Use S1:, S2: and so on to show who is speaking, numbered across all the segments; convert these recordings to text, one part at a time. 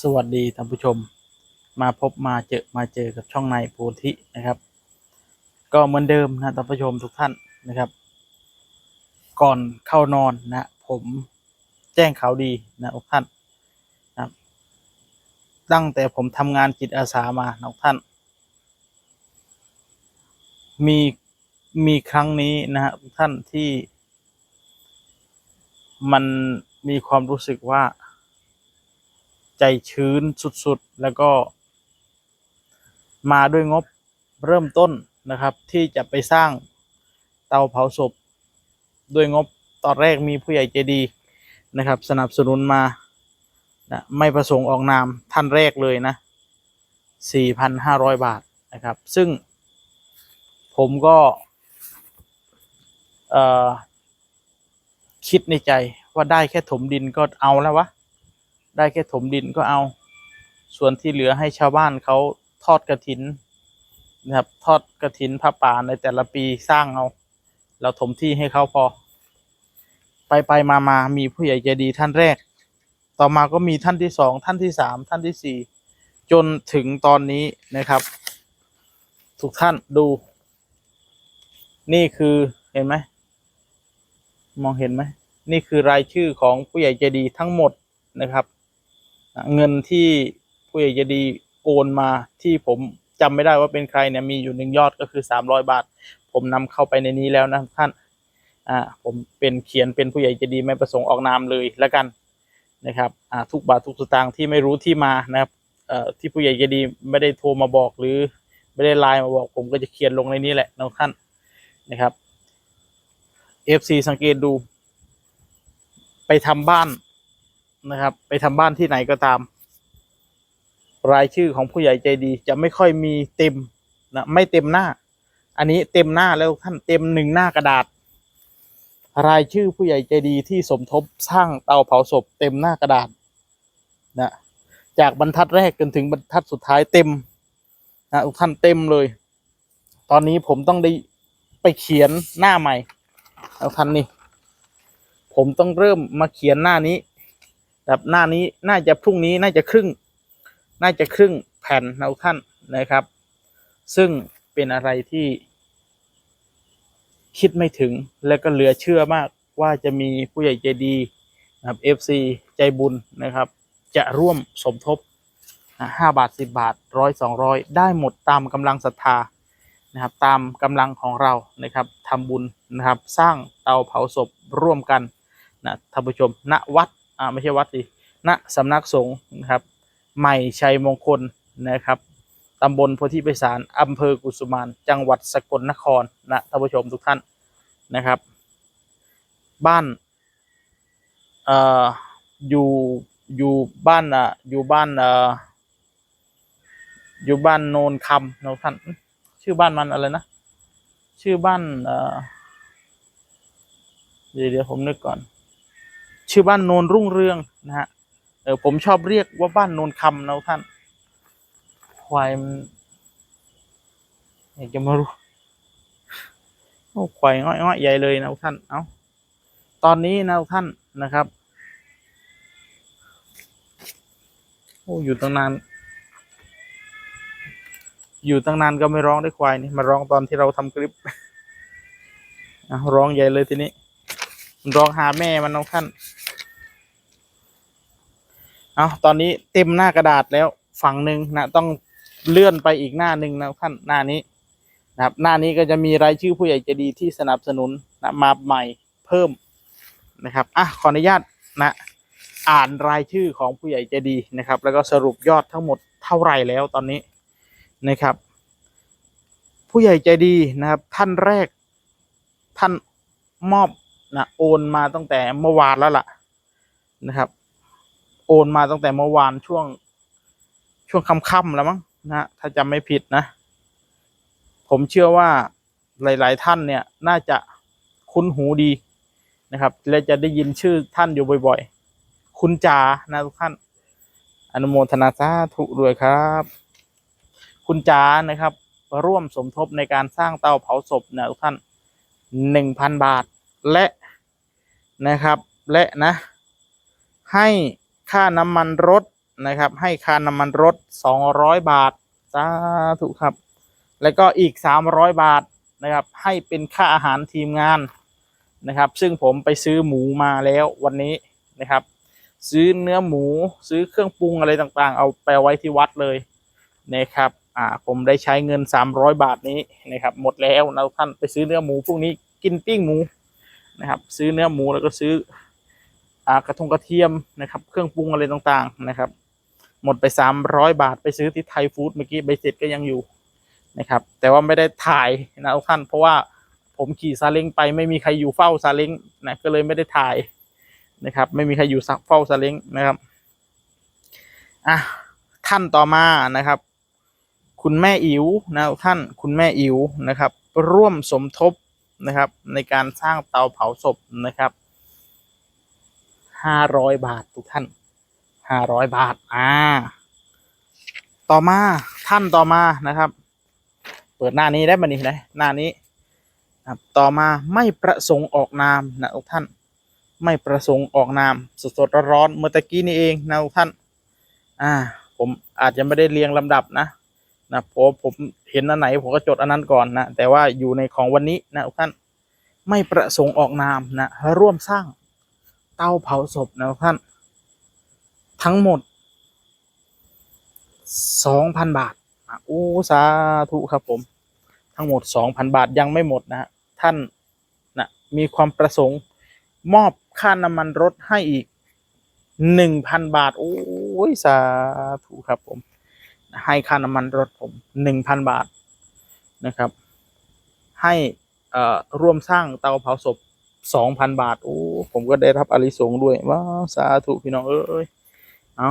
S1: สวัสดีท่านผู้ชม มาพบมาเจอมาเจอกับช่องในโพธินะครับ ก็เหมือนเดิมนะท่านผู้ชมทุกท่านนะครับ ก่อนเข้านอนนะผมแจ้งข่าวดีนะทุกท่านนะตั้งแต่ผมทำงานจิตอาสามานะทุกท่าน มีมีครั้งนี้นะฮะทุกท่านที่ มันมีความรู้สึกว่า ใจชื้นสุดๆ แล้วก็ มาด้วยงบเริ่มต้นนะครับ ที่จะไปสร้างเตาเผาศพ ด้วยงบตอนแรกมีผู้ใหญ่ใจดีนะครับ สนับสนุนมานะไม่ประสงค์ออกนามท่านแรกเลยนะ 4,500 บาทนะครับ ซึ่งผมก็เอ่อคิดในใจว่าได้แค่ถมดินก็เอาแล้ววะ ได้แค่ถมดินก็เอา ส่วนที่เหลือให้ชาวบ้านเขาทอดกระถินนะครับทอดกระถินพระป่าในแต่ละปีสร้างเอาเราถมที่ให้เขาพอ ไปไปมามามีผู้ใหญ่ใจดีท่านแรก ต่อมาก็มีท่านที่สองท่านที่สามท่านที่สี่จนถึงตอนนี้นะครับ ทุกท่านดู นี่คือเห็นไหมมองเห็นไหมนี่คือรายชื่อของผู้ใหญ่ใจดีทั้งหมดนะครับ เงินที่ผู้ใหญ่ใจดีโอนมาที่ผมจำไม่ได้ว่าเป็นใครเนี่ยมีอยู่หนึ่งยอดก็คือสามร้อยบาท ผมนำเข้าไปในนี้แล้วนะท่านอ่าผมเป็นเขียนเป็นผู้ใหญ่ใจดีไม่ประสงค์ออกนามเลยแล้วกันนะครับอ่าทุกบาททุกสตางค์ที่ไม่รู้ที่มานะครับเอ่อที่ผู้ใหญ่ใจดีไม่ได้โทรมาบอกหรือไม่ได้ไลน์มาบอกผมก็จะเขียนลงในนี้แหละนะท่านนะครับ FC สังเกตดู ไปทำบ้าน นะครับ ไปทำบ้านที่ไหนก็ตาม รายชื่อของผู้ใหญ่ใจดี จะไม่ค่อยมีเต็มนะไม่เต็มหน้า อันนี้เต็มหน้าแล้วท่านเต็มหนึ่งหน้ากระดาษ รายชื่อผู้ใหญ่ใจดีที่สมทบสร้างเตาเผาศพเต็มหน้ากระดาษนะจากบรรทัดแรกจนถึงบรรทัดสุดท้ายเต็มนะทุกท่านเต็มเลย ตอนนี้ผมต้องได้ไปเขียนหน้าใหม่ทุกท่านนี่ผมต้องเริ่มมาเขียนหน้านี้ แบบหน้านี้น่าจะพรุ่งนี้น่าจะครึ่ง น่าจะครึ่งแผ่นนะท่านนะครับ ซึ่งเป็นอะไรที่ คิดไม่ถึงและก็เหลือเชื่อมากว่าจะมีผู้ใหญ่ใจดีนะครับ FC ใจบุญนะครับ จะร่วมสมทบห้าบาทสิบาทร้อยสองร้อยได้หมดตามกำลังศรัทธานะครับ ตามกำลังของเรานะครับทำบุญนะครับ สร้างเตาเผาศพร่วมกันนะท่านผู้ชมณวัด อ่าไม่ใช่วัดสิณสำนักสงฆ์นะครับ ใหม่ชัยมงคลนะครับตำบลโพธิไพศาลอำเภอกุสุมาน จังหวัดสกลนครนะท่านผู้ชมทุกท่านนะครับ บ้านเอ่ออยู่อยู่บ้านอะอยู่บ้านเอ่ออยู่บ้านโนนคำนะท่าน ชื่อบ้านมันอะไรนะ ชื่อบ้านเอ่อเดี๋ยวเดี๋ยวผมนึกก่อน ชื่อบ้านโนนรุ่งเรืองนะฮะเออผมชอบเรียกว่าบ้านโนนคำนะท่านควายอยากจะมารู้โอ้ควายง่อยง่อยใหญ่เลยนะท่านเอาตอนนี้นะท่านนะครับโอ้อยู่ตั้งนาน อยู่ตั้งนานก็ไม่ร้องได้ควายนี่มาร้องตอนที่เราทำคลิปอะร้องใหญ่เลยทีนี้ร้องหาแม่มันนะท่าน เอาตอนนี้เต็มหน้ากระดาษแล้วฝั่งหนึ่งนะต้องเลื่อนไปอีกหน้าหนึ่งนะท่านหน้านี้นะครับหน้านี้ก็จะมีรายชื่อผู้ใหญ่ใจดีที่สนับสนุนนะมาใหม่เพิ่มนะครับอะขออนุญาตนะอ่านรายชื่อของผู้ใหญ่ใจดีนะครับ แล้วก็สรุปยอดทั้งหมดเท่าไหร่แล้วตอนนี้นะครับ ผู้ใหญ่ใจดีนะครับ ท่านแรกท่านมอบนะโอนมาตั้งแต่เมื่อวานแล้วล่ะนะครับ นมาตั้งแต่เมื่อวานช่วง ช่วงค่ำๆแล้วมั้งนะถ้าจำไม่ผิดนะ ผมเชื่อว่าหลาย ๆ ท่านเนี่ยน่าจะคุ้นหูดีนะครับ และจะได้ยินชื่อท่านอยู่บ่อย ๆ คุณจานะทุกท่าน อนุโมทนาสาธุด้วยครับ คุณจานะครับ ร่วมสมทบในการสร้างเตาเผาศพนะทุกท่านหนึ่งพันบาทและนะครับ และนะ ให้ ค่าน้ำมันรถนะครับ ให้ค่าน้ำมันรถสองร้อยบาทสาธุครับ แล้วก็อีกสามร้อยบาทนะครับ ให้เป็นค่าอาหารทีมงานนะครับ ซึ่งผมไปซื้อหมูมาแล้ววันนี้นะครับ ซื้อเนื้อหมูซื้อเครื่องปรุงอะไรต่างๆ เอาไปไว้ที่วัดเลยนะครับอ่าผมได้ใช้เงินสามร้อยบาทนี้นะครับ หมดแล้วนะทุกท่านไปซื้อเนื้อหมูพวกนี้กินปิ้งหมูนะครับ ซื้อเนื้อหมูแล้วก็ซื้อากระทงกระเทียมนะครับ เครื่องปรุงอะไรต่างๆนะครับ หมดไปสามร้อยบาทไปซื้อที่ไทยฟู้ดเมื่อกี้ใบเสร็จก็ยังอยู่นะครับ แต่ว่าไม่ได้ถ่ายนะทุกท่าน เพราะว่าผมขี่ซาเล้งไปไม่มีใครอยู่เฝ้าซาเล้งนะก็เลยไม่ได้ถ่ายนะครับ ไม่มีใครอยู่เฝ้าซาเล้งนะครับอะท่านต่อมานะครับ คุณแม่อิ๋วนะท่านคุณแม่อิ๋วนะครับ ร่วมสมทบนะครับในการสร้างเตาเผาศพนะครับ ห้าร้อยบาททุกท่านห้าร้อยบาท อ่า ต่อมาท่านต่อมานะครับ เปิดหน้านี้ได้มานี่นะหน้านี้ครับต่อมาไม่ประสงค์ออกนามนะทุกท่าน ไม่ประสงค์ออกนามสดๆร้อนๆเมื่อตะกี้นี่เองนะทุกท่าน อ่า ผมอาจจะไม่ได้เรียงลำดับนะนะเพราะผมเห็นอันไหนผมก็จดอันนั้นก่อนนะแต่ว่าอยู่ในของวันนี้นะทุกท่านไม่ประสงค์ออกนามนะร่วมสร้าง เตาเผาศพนะท่าน ทั้งหมดสองพันบาทอะโอ้สาธุครับผม ทั้งหมดสองพันบาทยังไม่หมดนะฮะท่านนะมีความประสงค์มอบค่าน้ำมันรถให้อีกหนึ่งพันบาท โอ้ยสาธุครับผม ให้ค่าน้ำมันรถผมหนึ่งพันบาทนะครับ ให้เอ่อร่วมสร้างเตาเผาศพ สองพันบาท โอ้ ผมก็ได้รับอริสงด้วย ว้าว สาธุพี่น้องเอ้ย เอา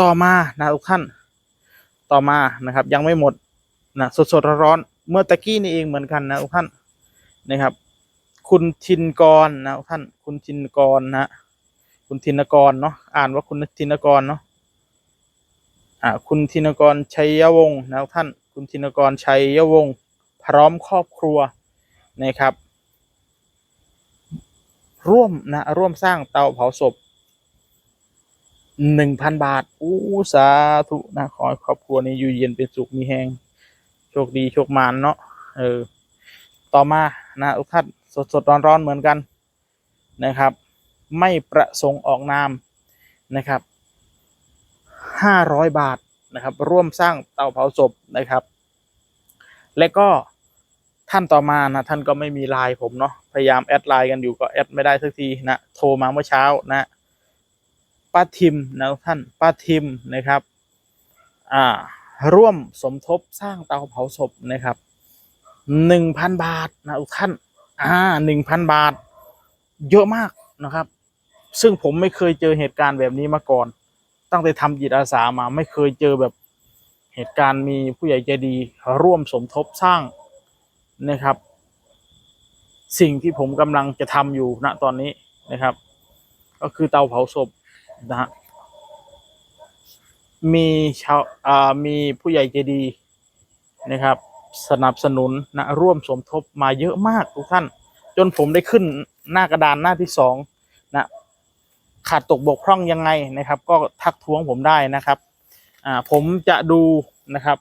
S1: ต่อมานะทุกท่าน ต่อมานะครับ ยังไม่หมดนะสดสดๆร้อนเมื่อตะกี้นี่เองเหมือนกันนะทุกท่านนะครับ คุณทินกรนะทุกท่าน คุณทินกรนะคุณทินกรเนาะอ่านว่าคุณทินกรเนาะอ่าคุณทินกรชัยวงศ์นะทุกท่าน คุณทินกรชัยวงศ์พร้อมครอบครัวนะครับ ร่วมนะร่วมสร้างเตาเผาศพหนึ่งพันบาทอู้สาธุนะขอครอบครัวนี้อยู่เย็นเป็นสุขมีแหงโชคดีโชคมานเนาะเออต่อมานะทุกท่านสดสดร้อนร้อนเหมือนกันนะครับ ไม่ประสงค์ออกนามนะครับห้าร้อยบาทนะครับร่วมสร้างเตาเผาศพนะครับ และก็ท่านต่อมานะท่านก็ไม่มีลน์ผมเนาะ พยายามแอดไลน์กันอยู่ก็แอดไม่ได้สักทีนะ โทรมาเมื่อเช้านะป้าทิมนะท่านป้าทิมนะครับ อ่า ร่วมสมทบสร้างเตาเผาศพนะครับหนึ่งพันบาทนะทุกท่าน อ่าหนึ่งพันบาท เยอะมากนะครับ ซึ่งผมไม่เคยเจอเหตุการณ์แบบนี้มาก่อน ตั้งแต่ทำจิตอาสามาไม่เคยเจอแบบเหตุการณ์มีผู้ใหญ่ใจดีร่วมสมทบสร้างนะครับ สิ่งที่ผมกำลังจะทำอยู่ณตอนนี้นะครับ ก็คือเตาเผาศพนะฮะมีชาวอ่ามีผู้ใหญ่ใจดีนะครับ สนับสนุนนะร่วมสมทบมาเยอะมากทุกท่าน จนผมได้ขึ้นหน้ากระดานหน้าที่สองนะขาดตกบกพร่องยังไงนะครับ ก็ทักท้วงผมได้นะครับอ่าผมจะดูนะครับ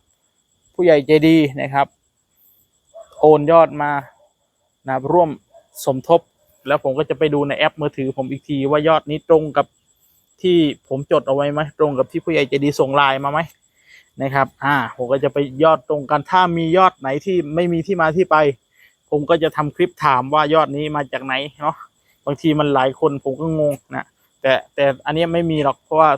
S1: ผู้ใหญ่ใจดีนะครับ โอนยอดมา นะครับร่วมสมทบ แล้วผมก็จะไปดูในแอปมือถือผมอีกทีว่ายอดนี้ตรงกับที่ผมจดเอาไว้ไหมตรงกับที่ผู้ใหญ่ใจดีส่งไลน์มาไหมนะครับ อ่า ผมก็จะไปยอดตรงกัน ถ้ามียอดไหนที่ไม่มีที่มาที่ไป ผมก็จะทำคลิปถามว่ายอดนี้มาจากไหนเนาะ บางทีมันหลายคนผมก็งงนะ แต่แต่อันนี้ไม่มีหรอก เพราะว่า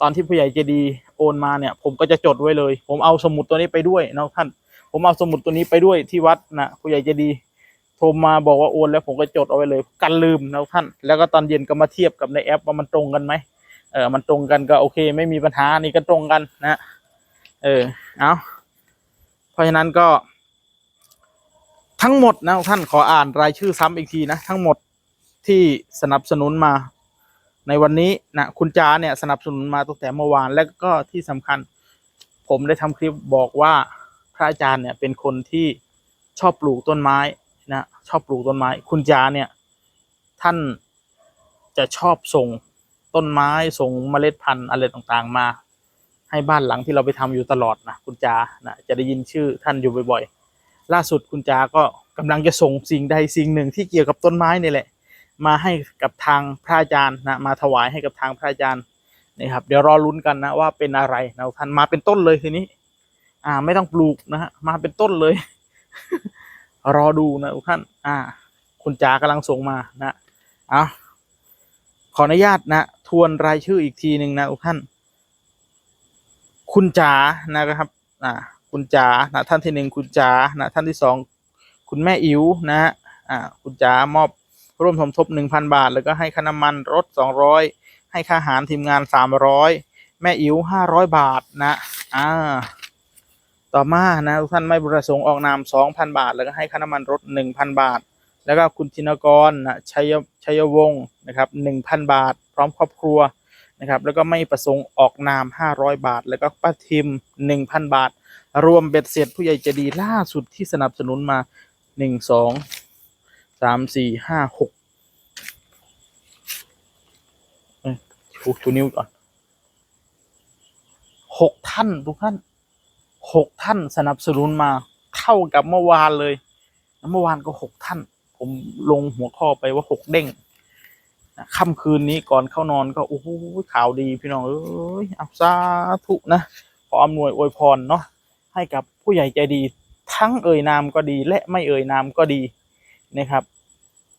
S1: ตอนที่ผู้ใหญ่ใจดีโอนมาเนี่ย ผมก็จะจดไว้เลย ผมเอาสมุดตัวนี้ไปด้วยเนาะท่าน ผมเอาสมุดตัวนี้ไปด้วยที่วัดนะผู้ใหญ่ใจดี โทรมาบอกว่าโอนแล้วผมก็จดเอาไว้เลย กันลืมนะท่าน แล้วก็ตอนเย็นก็มาเทียบกับในแอปว่ามันตรงกันไหมเออมันตรงกันก็โอเค ไม่มีปัญหานี่ก็ตรงกันนะเออเอาเพราะฉะนั้นก็ ทั้งหมดนะท่านขออ่านรายชื่อซ้ำอีกทีนะทั้งหมดที่สนับสนุนมาในวันนี้นะคุณจาเนี่ยสนับสนุนมาตั้งแต่เมื่อวาน และก็ที่สำคัญ ผมได้ทำคลิปบอกว่าพระอาจารย์เนี่ยเป็นคนที่ชอบปลูกต้นไม้ นะชอบปลูกต้นไม้ คุณจาเนี่ยท่านจะชอบส่งต้นไม้ส่งเมล็ดพันธุ์อะไรต่างๆ มา ให้บ้านหลังที่เราไปทำอยู่ตลอดนะคุณจานะจะได้ยินชื่อท่านอยู่บ่อยๆ ล่าสุดคุณจาก็กำลังจะส่งสิ่งใดสิ่งหนึ่งที่เกี่ยวกับต้นไม้นี่แหละ มาให้กับทางพระอาจารย์นะมาถวายให้กับทางพระอาจารย์นี่ครับเดี๋ยวรอลุ้นกันนะว่าเป็นอะไรนะท่านมาเป็นต้นเลยทีนี้ อ่าไม่ต้องปลูกนะฮะมาเป็นต้นเลย รอดูนะทุกท่าน อ่า คุณจากำลังส่งมานะเอาขออนุญาตนะ ทวนรายชื่ออีกทีหนึ่งนะทุกท่าน คุณจ๋านะครับ อ่า คุณจ๋านะท่านที่หนึ่งคุณจ๋านะท่านที่สองคุณแม่อิ๋วนะฮะอ่า คุณจ๋ามอบร่วมสมทบหนึ่งพันบาท แล้วก็ให้ค่าน้ำมันรถสองร้อยให้ค่าอาหารทีมงานสามร้อยแม่อิ๋วห้าร้อยบาทนะ อ่า ต่อมานะทุกท่านไม่ประสงค์ออกนามสองพันบาท แล้วก็ให้ค่าน้ำมันรถหนึ่งพันบาท แล้วก็คุณธินกรนะชัยชัยวงศ์นะครับหนึ่งพันบาท พร้อมครอบครัวนะครับแล้วก็ไม่ประสงค์ออกนามห้าร้อยบาท แล้วก็ป้าทิมหนึ่งพันบาท รวมเบ็ดเสร็จผู้ใหญ่ใจะดีล่าสุดที่สนับสนุนมาหนึ่งสองสามสี่ห้าหกเอ้ยชูนิ้วก่อนหกท่านทุกท่าน หกท่านสนับสนุนมาเท่ากับเมื่อวานเลยเมื่อวานก็หกท่าน ผมลงหัวข้อไปว่าหกเด้งค่ำคืนนี้ก่อนเข้านอนก็โอ้โหข่าวดีพี่น้องเอ้ยอับสาธุนะขออำนวยอวยพรเนาะให้กับผู้ใหญ่ใจดี ทั้งเอ่ยนามก็ดีและไม่เอ่ยนามก็ดีนะครับ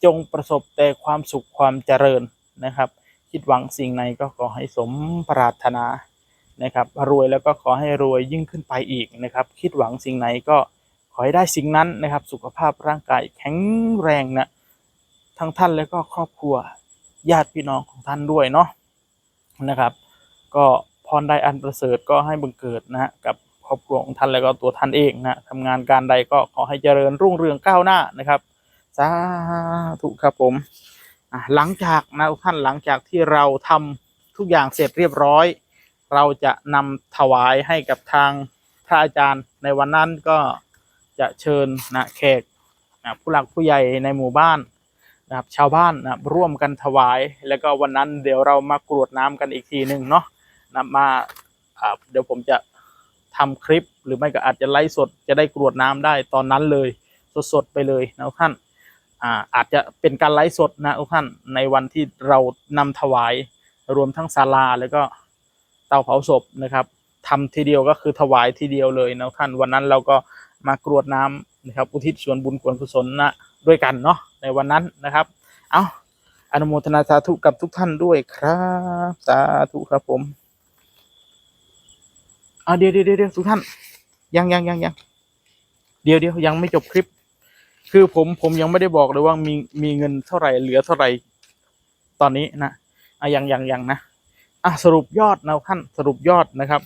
S1: จงประสบแต่ความสุขความเจริญนะครับ คิดหวังสิ่งไหนก็ขอให้สมปรารถนา นะครับรวยแล้วก็ขอให้รวยยิ่งขึ้นไปอีกนะครับ คิดหวังสิ่งไหนก็ขอให้ได้สิ่งนั้นนะครับ สุขภาพร่างกายแข็งแรงนะทั้งท่านแล้วก็ครอบครัวญาติพี่น้องของท่านด้วยเนาะนะครับ ก็พรใดอันประเสริฐก็ให้บังเกิดนะฮะกับครอบครัวของท่านแล้วก็ตัวท่านเองนะทำงานการใดก็ขอให้เจริญรุ่งเรืองก้าวหน้านะครับสาธุครับผมหลังจากนะท่านหลังจากที่เราทำทุกอย่างเสร็จเรียบร้อย เราจะนำถวายให้กับทางพระอาจารย์ ในวันนั้นก็จะเชิญนะแขกนะผู้หลักผู้ใหญ่ในหมู่บ้านนะครับชาวบ้านนะร่วมกันถวาย แล้วก็วันนั้นเดี๋ยวเรามากรวดน้ำกันอีกทีหนึ่งเนาะนะมาเดี๋ยวผมจะทำคลิปหรือไม่ก็อาจจะไลฟ์สดจะได้กรวดน้ำได้ตอนนั้นเลยสดๆไปเลยนะท่านอาอาจจะเป็นการไลฟ์สดนะทุกท่านในวันที่เรานำถวายรวมทั้งศาลาแล้วก็ เตาเผาศพนะครับทำทีเดียวก็คือถวายทีเดียวเลยนะท่านวันนั้นเราก็มากรวดน้ำนะครับ อุทิศส่วนบุญกุศลนะด้วยกันเนาะในวันนั้นนะครับ เอาอนุโมทนาสาธุกับทุกท่านด้วยครับ สาธุครับผมเอาเดี๋ยวเดี๋ยวเดี๋ยวทุกท่าน ยังยังยังยังเดี๋ยวเดี๋ยวยังไม่จบคลิป คือผมผมยังไม่ได้บอกเลยว่ามีมีเงินเท่าไหร่เหลือเท่าไหร่ตอนนี้นะอะยังยังยังนะ อะสรุปยอดนะท่านสรุปยอดนะครับ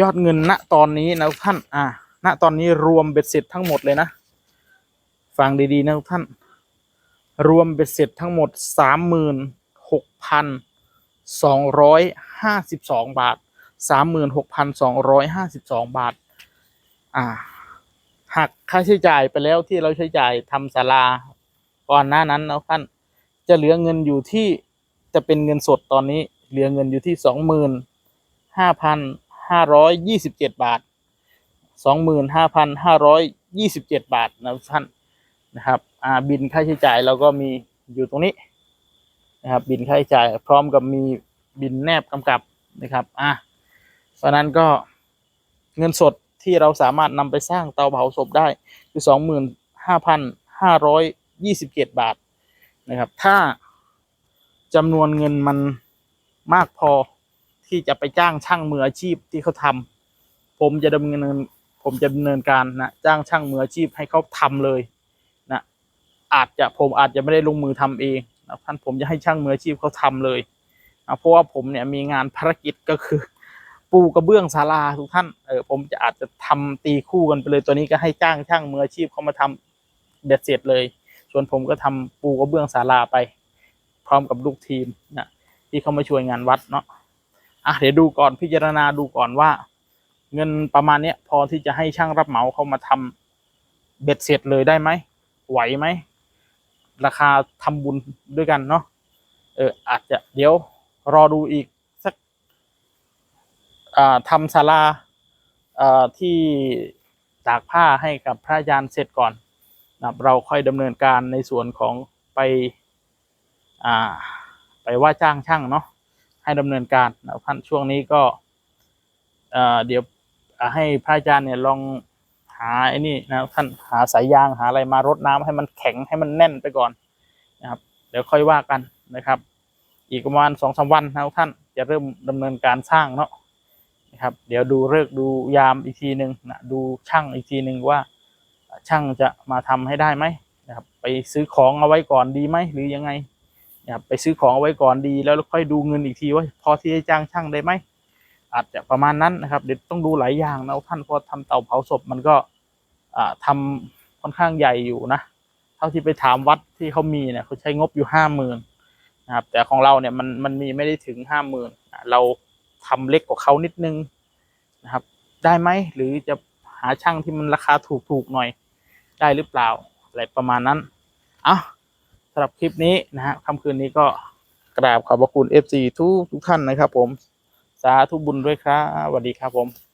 S1: ยอดเงินณตอนนี้นะท่านอะณตอนนี้รวมเบ็ดเสร็จทั้งหมดเลยนะฟังดีๆนะท่าน รวมเบ็ดเสร็จทั้งหมดสามหมื่นหกพันสองร้อยห้าสิบสองบาทสามหมื่นหกพันสองร้อยห้าสิบสองบาท อ่าหักค่าใช้จ่ายไปแล้วที่เราใช้จ่ายทำศาลาก่อนหน้านั้นนะท่านจะเหลือเงินอยู่ที่จะเป็นเงินสดตอนนี้ เหลือเงินอยู่ที่สองหมื่นห้าพันห้าร้อยยี่สิบเจ็ดบาทสองหมื่นห้าพันห้าร้อยยี่สิบเจ็ดบาทนะท่านนะครับอ่าบินค่าใช้จ่ายเราก็มีอยู่ตรงนี้นะครับบินค่าใช้จ่ายพร้อมกับมีบินแนบกำกับนะครับอะเพราะนั้นก็เงินสดที่เราสามารถนำไปสร้างเตาเผาศพได้คือสองหมื่นห้าพันห้าร้อยยี่สิบเจ็ดบาทนะครับ ถ้าจำนวนเงินมัน มากพอที่จะไปจ้างช่างมืออาชีพที่เขาทำผมจะดำเนินผมจะดำเนินการนะจ้างช่างมืออาชีพให้เขาทำเลยนะอาจจะผมอาจจะไม่ได้ลงมือทำเองนะท่านผมจะให้ช่างมืออาชีพเขาทำเลยนะเพราะว่าผมเนี่ยมีงานภารกิจก็คือ ปูกระเบื้องศาลาทุกท่านเออผมจะอาจจะทำตีคู่กันไปเลยตัวนี้ก็ให้จ้างช่างมืออาชีพเขามาทำเด็ดเสร็จเลย ส่วนผมก็ทำปูกระเบื้องศาลาไป พร้อมกับลูกทีมนะ ที่เขามาช่วยงานวัดเนาะอะเดี๋ยวดูก่อนพิจารณาดูก่อนว่า เงินประมาณเนี้ยพอที่จะให้ช่างรับเหมาเขามาทำเบ็ดเสร็จเลยได้ไหมไหวไหมราคาทำบุญด้วยกันเนาะเอออาจจะเดี๋ยวรอดูอีกสักอ่าทำศาลาอ่าที่ตากผ้าให้กับพระอาจารย์เสร็จก่อนนะเราค่อยดำเนินการในส่วนของไปอ่า ไปว่าจ้างช่างเนาะให้ดำเนินการนะท่านช่วงนี้ก็เดี๋ยวให้พระอาจารย์เนี่ยลองหาไอ้นี่นะท่านหาสายยางหาอะไรมารดน้ำให้มันแข็งให้มันแน่นไปก่อนนะครับ เดี๋ยวค่อยว่ากันนะครับ อีกประมาณสองสามวันนะท่านจะเริ่มดำเนินการสร้างเนาะนะครับ เดี๋ยวดูเลิกดูยามอีกทีหนึ่งนะดูช่างอีกทีหนึ่งว่าช่างจะมาทำให้ได้ไหมนะครับ ไปซื้อของเอาไว้ก่อนดีไหมหรือยังไง นะครับไปซื้อของเอาไว้ก่อนดี แล้วค่อยดูเงินอีกทีว่าพอที่จะจ้างช่างได้ไหมอาจจะประมาณนั้นนะครับเดี๋ยวต้องดูหลายอย่างนะท่านพอทำเตาเผาศพมันก็อ่าทำค่อนข้างใหญ่อยู่นะ เท่าที่ไปถามวัดที่เขามีเนี่ยเขาใช้งบอยู่ห้าหมื่นนะครับแต่ของเราเนี่ยมันมันมีไม่ได้ถึงห้าหมื่นเราทำเล็กกว่าเขานิดนึงนะครับ ได้ไหมหรือจะหาช่างที่มันราคาถูกๆหน่อยได้หรือเปล่าอะไรประมาณนั้น เอา สำหรับคลิปนี้นะฮะค่ำคืนนี้ก็กราบขอบพระคุณ FC ทุกทุกท่านนะครับผม สาธุบุญด้วยครับสวัสดีครับผม